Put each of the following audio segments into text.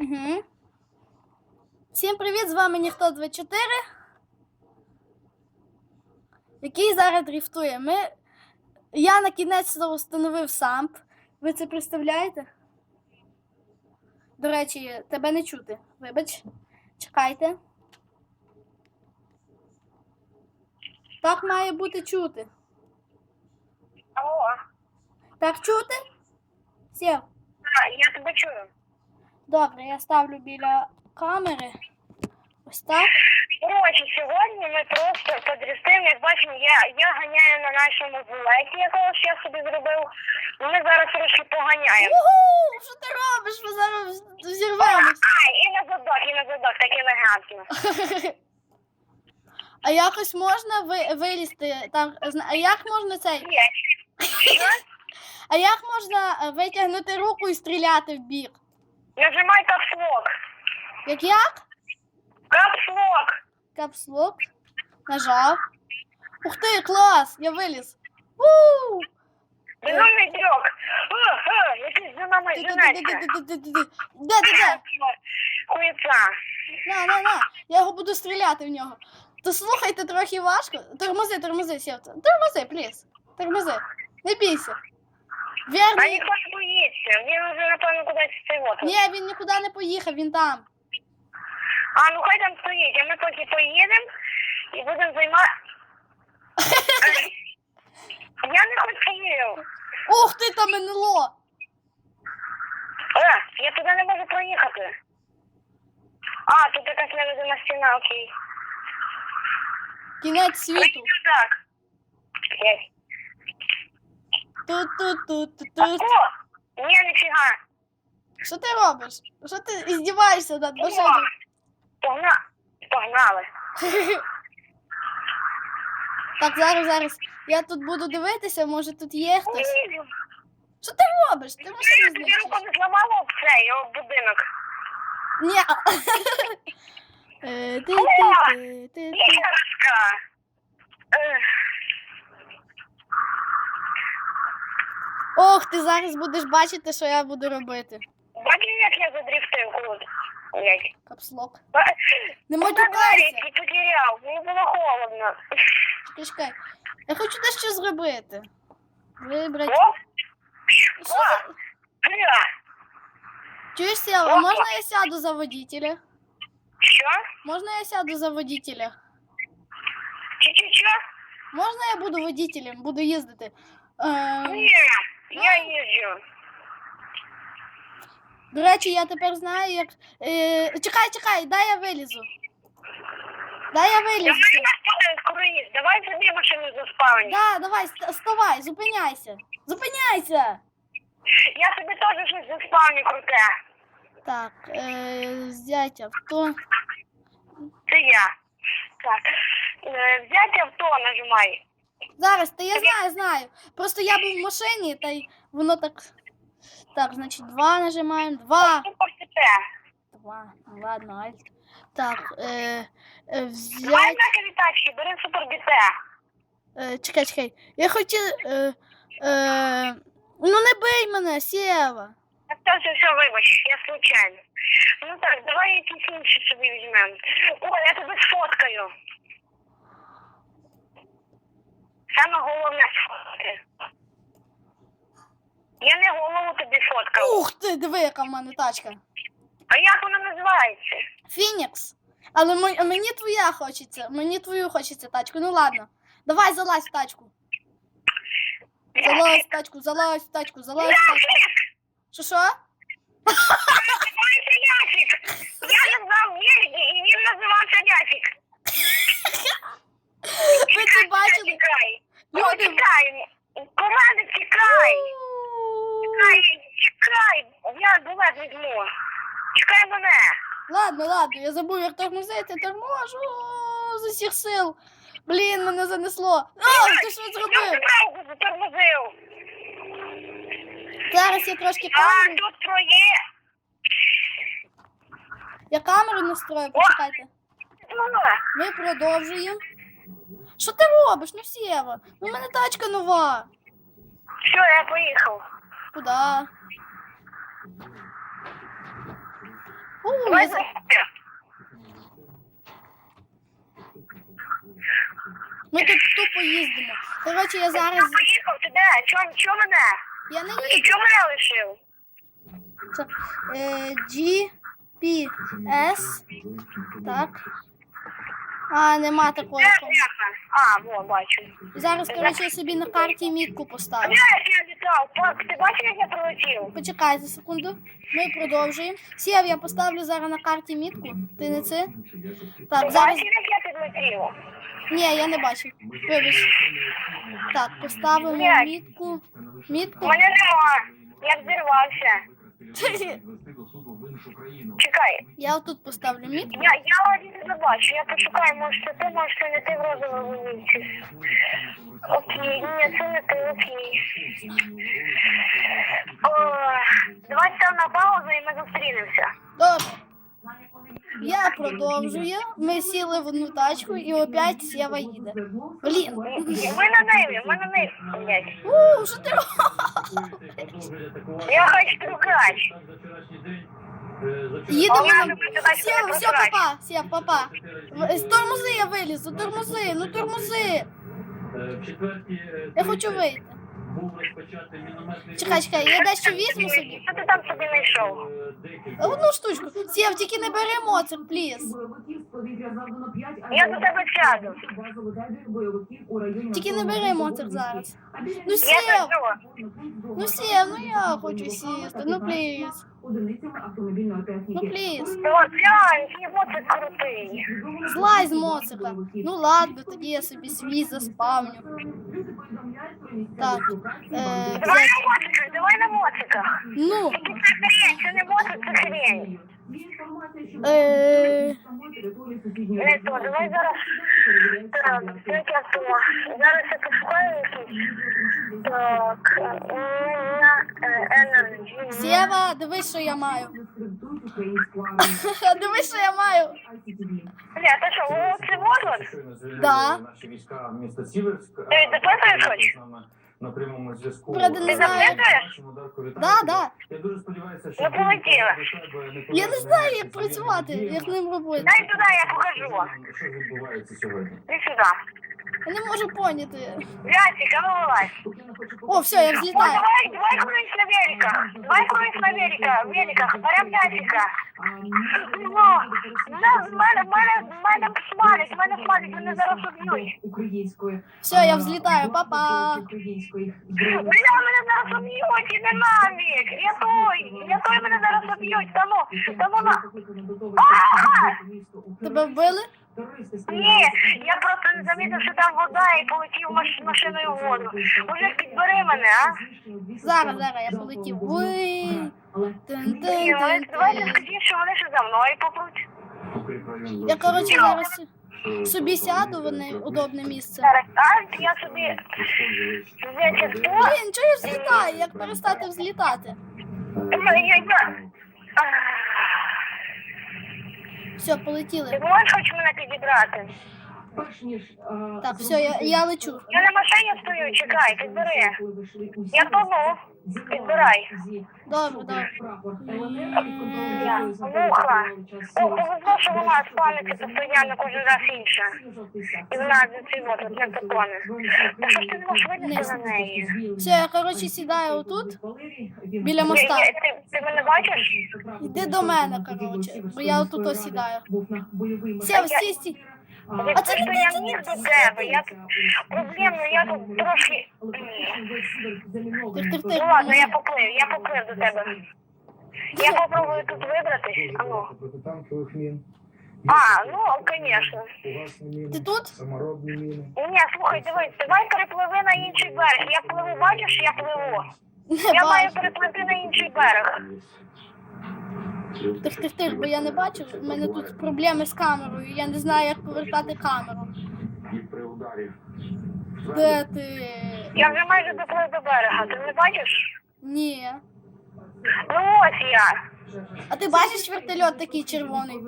Угу. Всім привіт, з вами Ніхто 24. Який зараз дріфтує. Ми... Я на кінець встановив самп. Ви це представляєте? До речі, тебе не чути. Вибач. Чекайте. Так має бути чути. Алло, Так чути? Сів. а, я тебе чую. Добре, я ставлю біля камери. Ось так. Коротше, сьогодні ми просто подрістимо, як бачимо, я, я ганяю на нашому зулеті, якого я собі зробив. І Ми зараз трошки поганяємо. Угу! Що ти робиш? Ми зараз зірвемось. Ай, і на задок, і на задок, так елегантно. А якось можна ви, вилізти там. А як можна цей? Є. А як можна е, витягнути руку і стріляти в бік? Нажимай капслок. Як як? Капслок. Капслок. Нажав. Ух ти, клас! Я виліз. У! Безумний трьох. О, о, якийсь? Хуєца. На, на, на. Я його буду стріляти в нього. То слухайте, трохи важко. Тормози, тормози, сєвце. Тормози, пліс. Тормози. Не бійся. А Вірний. ніхто не боїться. Він вже, напевно, кудись цей вот. Ні, він нікуди не поїхав, він там. А, ну хай там стоїть, а ми поки поїдемо і будемо займати. Я не хотів. Ух ти, там НЛО! Е, я туди не можу проїхати. А, тут якась невидима стіна, окей. Кінець світу. Так. Є. Тут, тут, тут, тут, О, ні, ніфіга. Що ти робиш? Що ти іздіваєшся над машиною? погна... Погнали. Так, зараз, зараз. Я тут буду дивитися, може тут є хтось. Що ти робиш? Ти машину Я тобі знищиш. руку не зламала об цей, об будинок. Ні. Е, ти, ти, ти, ти, ти. Ех. Ох, ти зараз будеш бачити, що я буду робити. Бачиш, як я задрифтив круто. Капслок. Не матюкайся. двері потеряв? Мені було холодно. Чекай, чекай. Я хочу дещо зробити. Вибрати. О, Що за- Чуєш, Сєва, можна я сяду за водителя? Що? Можна я сяду за водителя? Чи що? Можна я буду водителем, буду їздити? Е, Ні, я їжджу. до речі, я тепер знаю, як. Е, чекай, чекай, дай я вилізу. Дай я вилізу. маю господи круїз. Давай собі машину заспавні. Да, давай, ст- вставай, зупиняйся. Зупиняйся. Я собі теж щось заспавню круте. Так, е, взять авто. Це я. Так. Е, Взяти авто нажимай. Зараз, та я знаю, знаю. Просто я був в машині, та й воно так. Так, значить, два нажимаємо. Два. Два. Ну, Ладно, альт. Так, е, е, Давай взять. на тачки, бери супер БТ. Е, чекай, чекай. Я хотів. Е, е, ну не бий мене, Сєва. Все, все, все, вибач, я случайно. Ну так, давай якісь інші собі візьмемо. О, я тебе сфоткаю. Саме головне сфоткати. Я не голову тобі фоткав. Ух ти, диви, яка в мене тачка. А як вона називається? Фінікс. Але мо- мені твоя хочеться. Мені твою хочеться тачку. Ну ладно. Давай залазь в тачку. Залазь в тачку, залазь в тачку, залазь в тачку. Що що? Називається Ляфік. Я назвав Єльгі, і він називався Ляфік. Ви це бачили? Тікай. Ну, тікай. Поради, тікай. Чекай, чекай, я білет візьму. Чекай мене. Ладно, ладно, я забув, як тормозити, торможу з усіх сил. Блін, мене занесло. О, ти що Я зробив? правду затормозив. Зараз я трошки А, камеру. тут твоє. Я камеру настрою, почекайте. Ну, Ми продовжуємо. Що ти робиш? Ну Сєва? Ну в мене тачка нова. Все, я поїхав. Куда? У, Давай я, за- ми тут тупо їздимо. Коротше, я зараз. Ти поїхав, ти де? Чого мене? Я не їду. чого мене лишив? Це, е, G, P, S. Так. А, нема такого. А, во, бачу. Зараз, коротше, я собі на карті мітку поставлю. Я літав? Ти бачив, як я прилетів? Почекайте секунду. Ми продовжуємо. Сів, я поставлю зараз на карті мітку. Ти не це? Так, зараз. бачив, як я підлетів? Ні, я не бачив. Вибач. Так, поставимо мітку. Мітку. Мене нема. Я взірвався. Чекай. Я отут поставлю мітку. Я, я один не бачу. Я почекаю, може це ти, може це не ти в розовому вінці. Окей, ні, це не ти, окей. О, давай став на паузу і ми зустрінемося. Добре. Я продовжую. Ми сіли в одну тачку і опять Сєва їде. Блін. Ми на ниві, ми на ниві, блядь. У, що ти робиш? Я хочу тругач. Їдемо тебе, все, папа, Сєв, папа. З тормози я вилізу, тормози, ну тормози. Я хочу вийти. Чекай, чекай, я дещо візьму собі. Що ти там собі знайшов? Одну штучку. Сєв, тільки не бери моцик, пліз. Я до тебе сяду. Тільки не бери моцик зараз. Ну Сєв. Ну Сєв, ну я хочу сісти, ну пліз. одиницями автомобільної техніки. Ну пліз. Глянь, крутий. Злазь з моцика. Ну ладно, тоді я собі свій заспавню. Так, е, Давай на моциках, давай на моциках. Ну, Це хрень, це не моцик, це хрень. е, Не то, давай зараз. Так, яке то. Зараз я пошукаю якийсь. Так. Сєва, дивись, що я маю. Дивись, що я маю. Бля, ти що, це возлот? Да. Наші війська міста Сіверськ. Ти допитуєш хоч? На прямому зв'язку. Правда, не знаю. Да, да. Я дуже сподіваюся, що Ну, полетіла. Я не знаю, як працювати, як ним робити. Дай туди, я покажу. Що відбувається сьогодні? Іди сюди. Я не можу поняти. Вятик, а ну вилазь. О, все, я О, давай, давай круїз на великах. Давай великах, берем Вятика. Ну, мене, мене, мене, мене смалять, мене смалять, мене зараз уб'ють. Все, я взлітаю, папа. Бля, мене зараз уб'ють, і динамік. Я той, я той, мене зараз уб'ють, тому, тому на... Тебе вбили? Ні, я просто не замітив, що там вода і полетів маш... машиною в воду. Уже підбери мене, а? Зараз, зараз, я полетів. Ой. Ні, вони, давайте скажіть, що вони ще за мною попруть. Я, коротше, зараз собі сяду в не- удобне місце. Зараз, а, я собі? Блін, чого я взлітаю? Як перестати взлітати? Я, я, я. Ти можеш хоч мене підібрати? Перш ніж е, Так, все, я, я лечу. Я на машині стою, чекай, підбери. Я тону. Підбирай. Добре, добре. Я. Муха. О, повезло, що вона з пам'яті постійно кожен раз інша. І вона ці от, от не потоне. Та що ж ти не можеш вилізти на неї? Все, я, коротше, сідаю отут. біля моста. ні, Ти, ти мене бачиш? Йди до мене, коротше, бо я отут ось сідаю. Сів, Я- що я міг до тебе? Я тут проблемно, я тут трохи. Тих, тих, Ну тих. ладно, я поплив, я поплив до тебе. Я попробую тут вибратись. А ну. протитанкових мін. А, ну, звісно. Міни, Ти тут? саморобні міни. Ні, слухай, дивись, давай перепливи на інший берег. Я пливу, бачиш, я пливу. Не Я маю бачу. перепливти на інший берег. Тих, тих, тих, бо я не бачу. У мене тут проблеми з камерою. Я не знаю, як повертати камеру. Де ти? Я вже майже доплив до берега, ти не бачиш? Ні. Ну ось я. А ти бачиш вертольот такий червоний?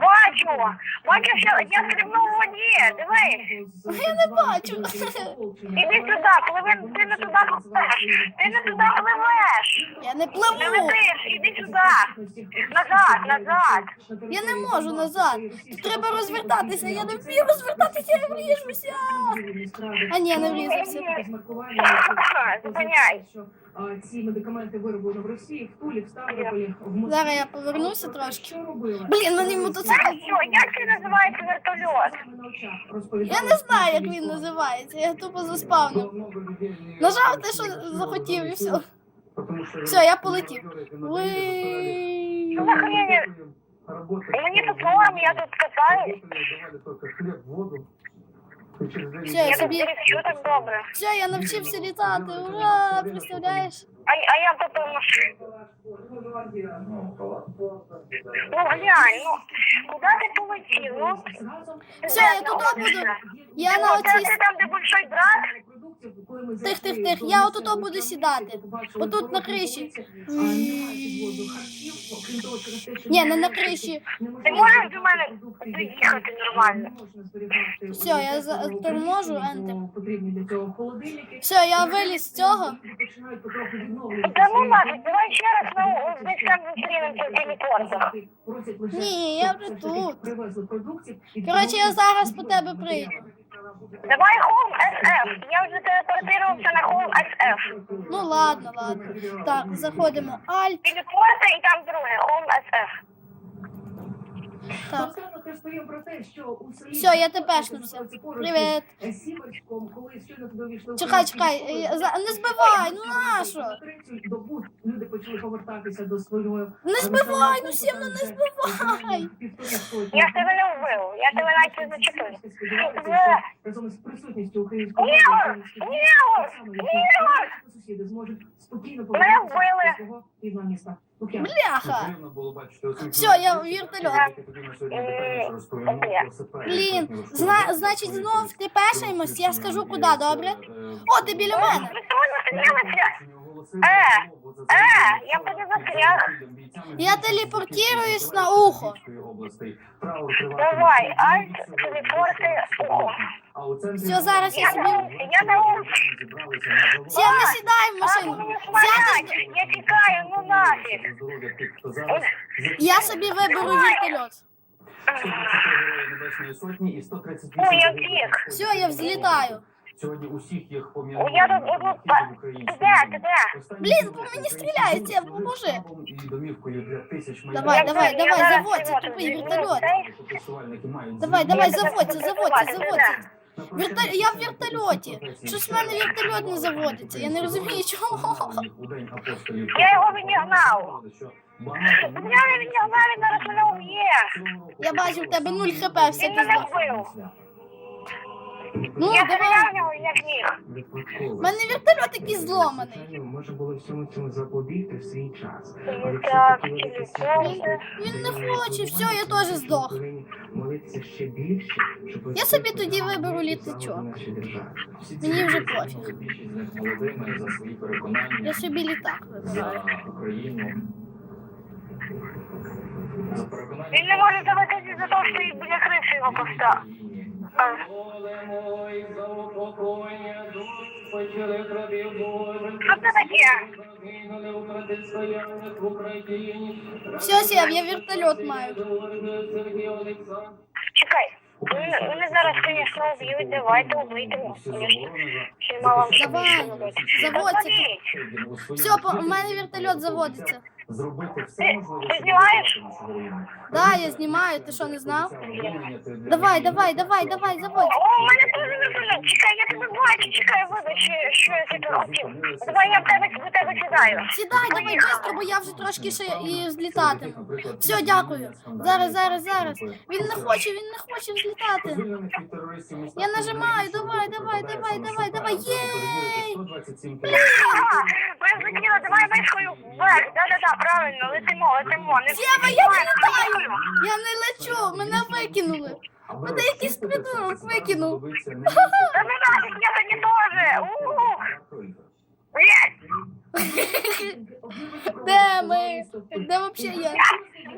Бачу! Бачу, що я стрибнув у воді, дивись! Я не бачу. Іди сюди, пливи, ти не туди пливеш! Ти не туди пливеш! Я не Не летиш, іди сюди! Назад, назад! Я не можу назад. Тут треба розвертатися. Я не вмію розвертатися, я вріжуся. А ні, я не врізався. Зупиняй. Ці медикаменти вироблені в Росії, в Тулі, в Ставрополі, в Москві. Зараз я повернуся трошки. Що робила? Блін, мені мотоцикл. Що, як це називається вертольот? Я не знаю, як він називається. Я тупо заспавнив. Нажав те, що захотів, і все. Все, я полетів. Ви... Що за хрень? Мені тут норм, я тут катаюсь. Все, Я собі. що так добре. Все, я навчився літати. Ура! Представляєш? А, а я потім... Ну глянь, ну куди ти полетів? Ну, Все, я тут буду. Я на ну, оцій ти там, де большой брат? Тих, тих, тих, я отут буду сідати. Отут на криші. Ні, не на криші. Ти можеш до мене доїхати нормально? Все, я за- торможу, холодильники. Все, я виліз з цього. Та ну нафіг, давай ще раз на десь там зустрінемося в телепортах. Ні, я вже тут. Коротше, я зараз по тебе прийду. Давай Home SF. Я вже телепортувався на Home SF. Ну ладно, ладно. Так, заходимо. Альт. Телепорти і там друге Home SF. Так. Розповім про те, що у селі... Все, я тепешнувся. Привіт. Сіверському, коли щойно туди увійшли... Чекай, чекай, е, за- не збивай, ну нащо? На третю добу люди почали повертатися до свого... Не збивай, ну сильно не збивай. Я ж тебе не вбив, я тебе не зачепив. Разом із присутністю українського... Ігор! Сусіди зможуть спокійно Мене повернутися вбили. до свого рідного міста. Лук'ян. Бляха. Все, я в вертольот. Блін, зна- значить, знов ти пешаємось, я скажу куди, добре? О, ти біля мене. Стрілися? Е, е, я буду застряг. Я телепортируюсь на ухо. Давай, альт, телепорти, ухо. Все, зараз я собі- Я на ум. Сім, не сідай в А, машину. ну, Сядеш, я тікаю, ну нафіг. я собі виберу вертольот. Ой, я втік. Все, я взлітаю. Сьогодні усіх їх О, я тут одну па- Ти де, де? Блін, по мені стріляють, я поможи. Давай, Я давай, давай, зараз заводься, тупий вертольот. Давай, давай, заводься, заводься, заводься. Верто- Я в вертольоті. Щось в мене вертольот не заводиться. Я не розумію, чого. Я його відігнав. Та Я не відігнав, він зараз мене уб'є. Я бачу, в тебе 0 хп, все Він мене вбив. Ну, Я давай. стріляв як міг. У мене вертольот такий зломаний. Можна було всьому цьому запобігти в свій час. Так. Він не хоче, все, я теж здох. Молитися ще більше, щоб Я собі тоді виберу літачок. Мені вже пофіг. за свої переконання. Я собі літак вибираю. за Україну. За переконання. Він не може заводитися за те, що біля криші його поста. Все, Сєв, я вертольот маю. Чекай. Вони зараз, звісно, уб'ють, давайте убийте. Давай, заводься. Все, у мене вертольот заводиться. Зробити все можливе. ти знімаєш? Да, я знімаю, ти що не знав? Давай, давай, давай, давай, заводь. О, у мене теж вертольот. Чекай, я тебе бачу, чекай, вибач, що- я тебе хотів. Давай я в тебе до тебе сідаю. Сідай, давай швидко, бо я вже трошки ще і злітатиму. Все, дякую. Зараз, зараз, зараз. Він не хоче, він не хоче взлітати. Міста Я нажимаю, давай, давай, давай, давай, давай, єй! 127 Ага, ми давай мишкою вверх. Да-да-да, правильно, летимо, летимо. Не Сєва, я не літаю! Я не лечу, мене викинули. Мене якийсь придурок викинув. Та ну нафіг, я тоді теж. У-у-у. Блядь. Де ми? Де вообще я?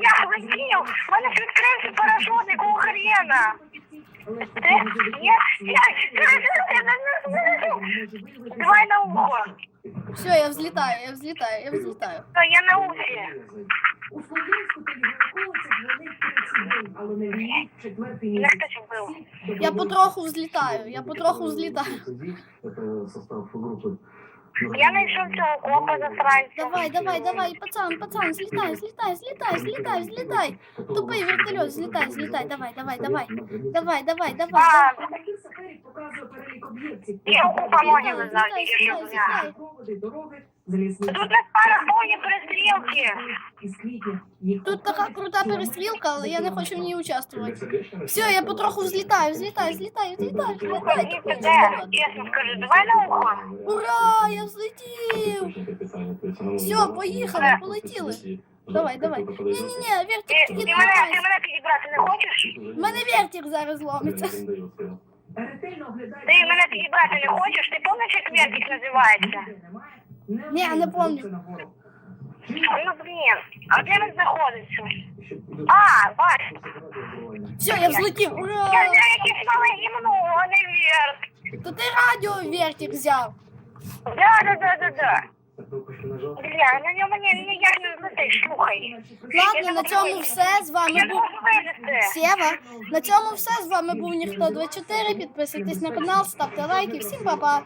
Я летів! В мене ж відкрився парашут, якого хрена! Ти? Я? Я? Давай на ухо! Все, я взлітаю, я взлітаю, я взлітаю. Та Я на ухі! У Слов'янську його третій день, але на війні четвертий Я місяць. хтось вбив. Я потроху взлітаю, я потроху взлітаю. Это состав группы. Я знайшов цього копа засранця. Давай, давай, давай, пацан, пацан, злітай, злітай, злітай, злітай, злітай. Тупий вертольот, злітай, злітай, давай, давай, давай. Давай, давай, давай. А, Командир саперів показує перелік об'єктів. Я у купа ноги Злітай, лежав, злітай, тільки що злітай, дня. злітай. Проводи, дороги, залізниці. Тут на парах повні перестрілки. Із квітня їх Тут така крута перестрілка, але я не хочу в ній участвувати. Все, я потроху взлітаю, взлітаю, взлітаю, взлітаю, Слухай, взлітаю. діти, де? Чесно скажи, давай на ухо. Ура, я взлетів! Все, поїхали, полетіли. Давай, давай. Ні-ні-ні, Ти, вертик ти тільки мене, ти тримайся. мене підібрати не хочеш? У мене вертик зараз ломиться. Ти мене підібрати не хочеш? Ти пам'ятаєш, як вертик називається? Ні, не помню. Ну, блін, а де він знаходиться? А, бачу. Все, я взлетів, Я ура! знаю, якісь мале гімно, а не верт. То ти радіо вертик взяв. Да, да, да, да, да. Бля, на ньому ні, ніяк не злетиш, слухай. Ладно, на цьому все. З вами Я не був можу. Сєва. На цьому все. З вами був Ніхто 24. Підписуйтесь на канал, ставте лайки. Всім па-па.